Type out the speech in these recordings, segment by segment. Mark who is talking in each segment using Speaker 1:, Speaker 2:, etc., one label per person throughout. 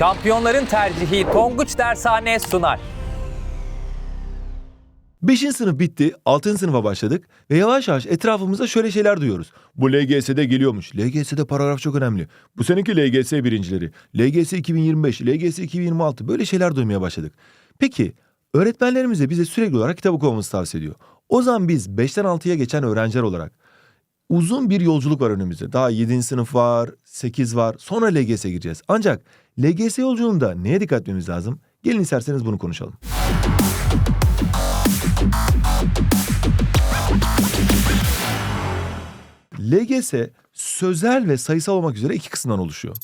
Speaker 1: Şampiyonların tercihi Tonguç Dershane sunar.
Speaker 2: 5. sınıf bitti, 6. sınıfa başladık ve yavaş yavaş etrafımızda şöyle şeyler duyuyoruz. Bu LGS'de geliyormuş. LGS'de paragraf çok önemli. Bu seneki LGS birincileri. LGS 2025, LGS 2026 böyle şeyler duymaya başladık. Peki öğretmenlerimiz de bize sürekli olarak kitap okumamızı tavsiye ediyor. O zaman biz 5'ten 6'ya geçen öğrenciler olarak uzun bir yolculuk var önümüzde. Daha 7. sınıf var, 8 var. Sonra LGS'e gireceğiz. Ancak LGS yolculuğunda neye dikkat etmemiz lazım? Gelin isterseniz bunu konuşalım. LGS sözel ve sayısal olmak üzere iki kısımdan oluşuyor.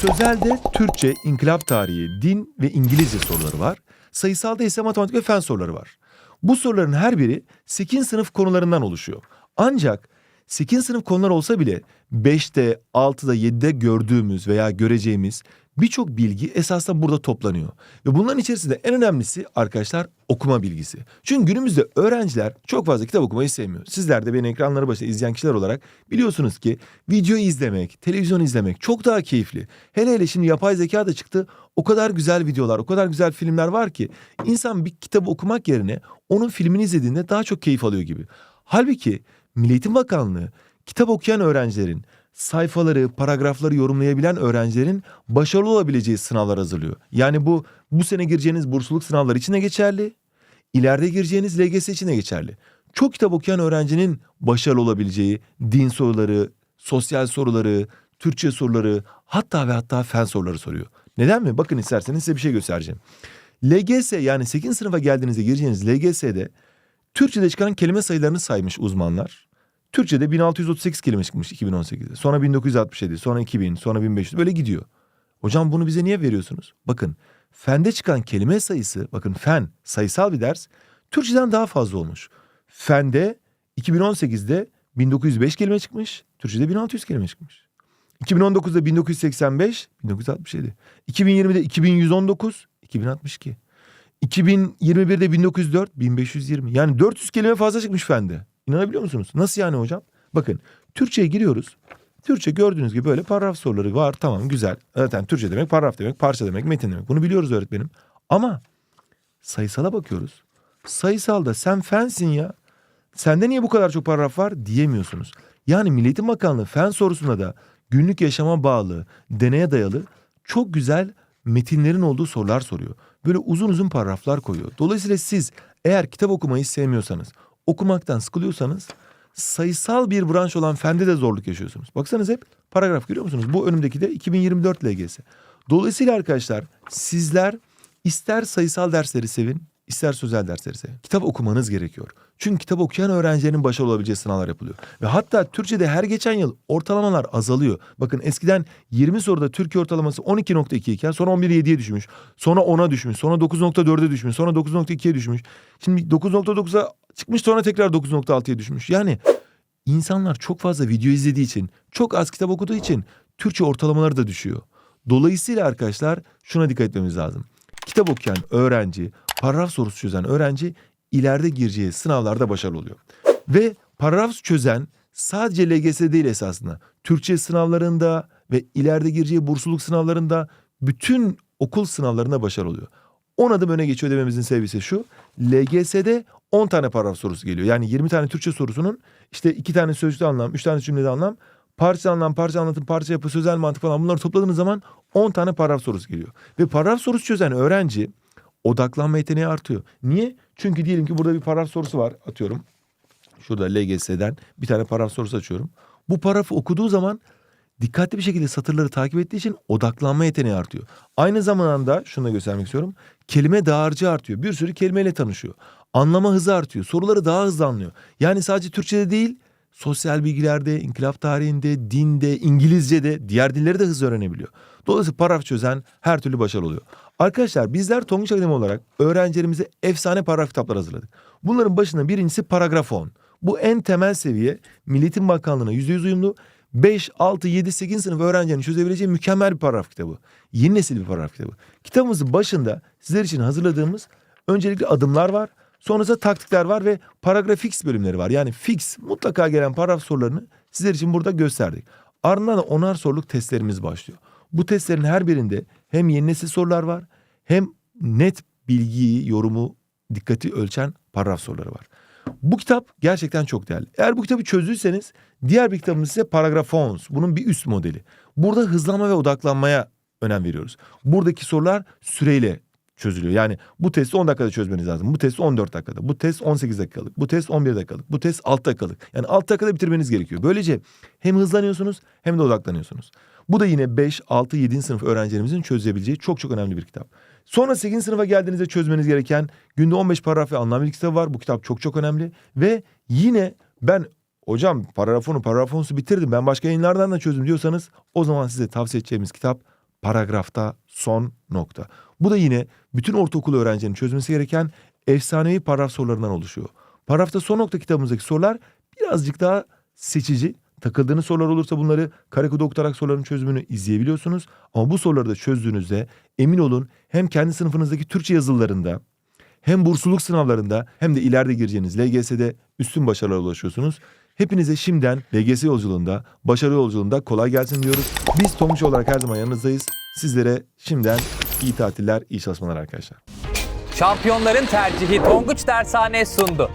Speaker 2: Sözelde Türkçe, inkılap tarihi, din ve İngilizce soruları var. Sayısalda ise matematik ve fen soruları var. Bu soruların her biri 8 sınıf konularından oluşuyor. Ancak 8 sınıf konular olsa bile 5'te, 6'da, 7'de gördüğümüz veya göreceğimiz birçok bilgi esasında burada toplanıyor. Ve bunların içerisinde en önemlisi arkadaşlar okuma bilgisi. Çünkü günümüzde öğrenciler çok fazla kitap okumayı sevmiyor. Sizler de beni ekranları başında izleyen kişiler olarak biliyorsunuz ki video izlemek, televizyon izlemek çok daha keyifli. Hele hele şimdi yapay zeka da çıktı. O kadar güzel videolar, o kadar güzel filmler var ki insan bir kitabı okumak yerine onun filmini izlediğinde daha çok keyif alıyor gibi. Halbuki Milli Eğitim Bakanlığı kitap okuyan öğrencilerin sayfaları, paragrafları yorumlayabilen öğrencilerin başarılı olabileceği sınavlar hazırlıyor. Yani bu bu sene gireceğiniz bursluluk sınavları için de geçerli. İleride gireceğiniz LGS için de geçerli. Çok kitap okuyan öğrencinin başarılı olabileceği din soruları, sosyal soruları, Türkçe soruları, hatta ve hatta fen soruları soruyor. Neden mi? Bakın isterseniz size bir şey göstereceğim. LGS yani 8. sınıfa geldiğinizde gireceğiniz LGS'de Türkçe'de çıkan kelime sayılarını saymış uzmanlar. Türkçe'de 1638 kelime çıkmış 2018'de. Sonra 1967, sonra 2000, sonra 1500 böyle gidiyor. Hocam bunu bize niye veriyorsunuz? Bakın fende çıkan kelime sayısı, bakın fen sayısal bir ders Türkçeden daha fazla olmuş. Fende 2018'de 1905 kelime çıkmış, Türkçede 1600 kelime çıkmış. 2019'da 1985, 1967. 2020'de 2119, 2062. 2021'de 1904, 1520. Yani 400 kelime fazla çıkmış fende. İnanabiliyor musunuz? Nasıl yani hocam? Bakın Türkçe'ye giriyoruz. Türkçe gördüğünüz gibi böyle paragraf soruları var. Tamam güzel. Zaten Türkçe demek paragraf demek, parça demek, metin demek. Bunu biliyoruz öğretmenim. Ama sayısala bakıyoruz. Sayısalda sen fensin ya. Sende niye bu kadar çok paragraf var diyemiyorsunuz. Yani Milli Eğitim Bakanlığı fen sorusunda da günlük yaşama bağlı, deneye dayalı çok güzel metinlerin olduğu sorular soruyor. Böyle uzun uzun paragraflar koyuyor. Dolayısıyla siz eğer kitap okumayı sevmiyorsanız, okumaktan sıkılıyorsanız sayısal bir branş olan fende de zorluk yaşıyorsunuz. Baksanız hep paragraf görüyor musunuz? Bu önümdeki de 2024 LGS. Dolayısıyla arkadaşlar sizler ister sayısal dersleri sevin, ister sözel dersleri sevin. Kitap okumanız gerekiyor. Çünkü kitap okuyan öğrencilerin başarılı olabileceği sınavlar yapılıyor. Ve hatta Türkçe'de her geçen yıl ortalamalar azalıyor. Bakın eskiden 20 soruda Türkiye ortalaması 12.2 iken sonra 11.7'ye düşmüş. Sonra 10'a düşmüş. Sonra 9.4'e düşmüş. Sonra 9.2'ye düşmüş. Şimdi 9.9'a çıkmış sonra tekrar 9.6'ya düşmüş. Yani insanlar çok fazla video izlediği için, çok az kitap okuduğu için Türkçe ortalamaları da düşüyor. Dolayısıyla arkadaşlar şuna dikkat etmemiz lazım. Kitap okuyan öğrenci, paragraf sorusu çözen öğrenci ileride gireceği sınavlarda başarılı oluyor. Ve paragraf çözen sadece LGS değil esasında. Türkçe sınavlarında ve ileride gireceği bursluluk sınavlarında bütün okul sınavlarında başarılı oluyor. 10 adım öne geçiyor dememizin sebebi ise şu. LGS'de 10 tane paragraf sorusu geliyor. Yani 20 tane Türkçe sorusunun işte 2 tane sözlü anlam, 3 tane cümlede anlam, parça anlam, parça anlatım, parça yapı, sözel mantık falan bunları topladığınız zaman 10 tane paragraf sorusu geliyor. Ve paragraf sorusu çözen öğrenci odaklanma yeteneği artıyor. Niye? Çünkü diyelim ki burada bir paragraf sorusu var atıyorum. Şurada LGS'den bir tane paragraf sorusu açıyorum. Bu paragrafı okuduğu zaman dikkatli bir şekilde satırları takip ettiği için odaklanma yeteneği artıyor. Aynı zamanda şunu da göstermek istiyorum. Kelime dağarcığı artıyor. Bir sürü kelimeyle tanışıyor. Anlama hızı artıyor. Soruları daha hızlı anlıyor. Yani sadece Türkçe'de değil, sosyal bilgilerde, inkılap tarihinde, dinde, İngilizce'de, diğer dilleri de hızlı öğrenebiliyor. Dolayısıyla paragraf çözen her türlü başarılı oluyor. Arkadaşlar bizler Tonguç Akademi olarak öğrencilerimize efsane paragraf kitaplar hazırladık. Bunların başında birincisi paragraf 10. Bu en temel seviye Milli Eğitim Bakanlığı'na %100 uyumlu 5, 6, 7, 8 sınıf öğrencinin çözebileceği mükemmel bir paragraf kitabı. Yeni nesil bir paragraf kitabı. Kitabımızın başında sizler için hazırladığımız öncelikle adımlar var. Sonrasında taktikler var ve paragraf fix bölümleri var. Yani fix mutlaka gelen paragraf sorularını sizler için burada gösterdik. Ardından da onar soruluk testlerimiz başlıyor. Bu testlerin her birinde hem yeni nesil sorular var hem net bilgiyi, yorumu, dikkati ölçen paragraf soruları var. Bu kitap gerçekten çok değerli. Eğer bu kitabı çözdüyseniz diğer bir kitabımız ise Paragrafons. Bunun bir üst modeli. Burada hızlanma ve odaklanmaya önem veriyoruz. Buradaki sorular süreyle çözülüyor. Yani bu testi 10 dakikada çözmeniz lazım. Bu test 14 dakikada. Bu test 18 dakikalık. Bu test 11 dakikalık. Bu test 6 dakikalık. Yani 6 dakikada bitirmeniz gerekiyor. Böylece hem hızlanıyorsunuz hem de odaklanıyorsunuz. Bu da yine 5, 6, 7. sınıf öğrencilerimizin çözebileceği çok çok önemli bir kitap. Sonra 8. sınıfa geldiğinizde çözmeniz gereken günde 15 paragraf ve anlam bilgi kitabı var. Bu kitap çok çok önemli. Ve yine ben hocam paragrafonu paragrafonusu bitirdim ben başka yayınlardan da çözdüm diyorsanız o zaman size tavsiye edeceğimiz kitap paragrafta son nokta. Bu da yine bütün ortaokul öğrencilerinin çözmesi gereken efsanevi paragraf sorularından oluşuyor. Paragrafta son nokta kitabımızdaki sorular birazcık daha seçici. Takıldığınız sorular olursa bunları kare doktorak soruların çözümünü izleyebiliyorsunuz. Ama bu soruları da çözdüğünüzde emin olun hem kendi sınıfınızdaki Türkçe yazılarında hem bursluluk sınavlarında hem de ileride gireceğiniz LGS'de üstün başarılara ulaşıyorsunuz. Hepinize şimdiden LGS yolculuğunda, başarı yolculuğunda kolay gelsin diyoruz. Biz Tonguç olarak her zaman yanınızdayız. Sizlere şimdiden iyi tatiller, iyi çalışmalar arkadaşlar.
Speaker 1: Şampiyonların tercihi Tonguç Dershane sundu.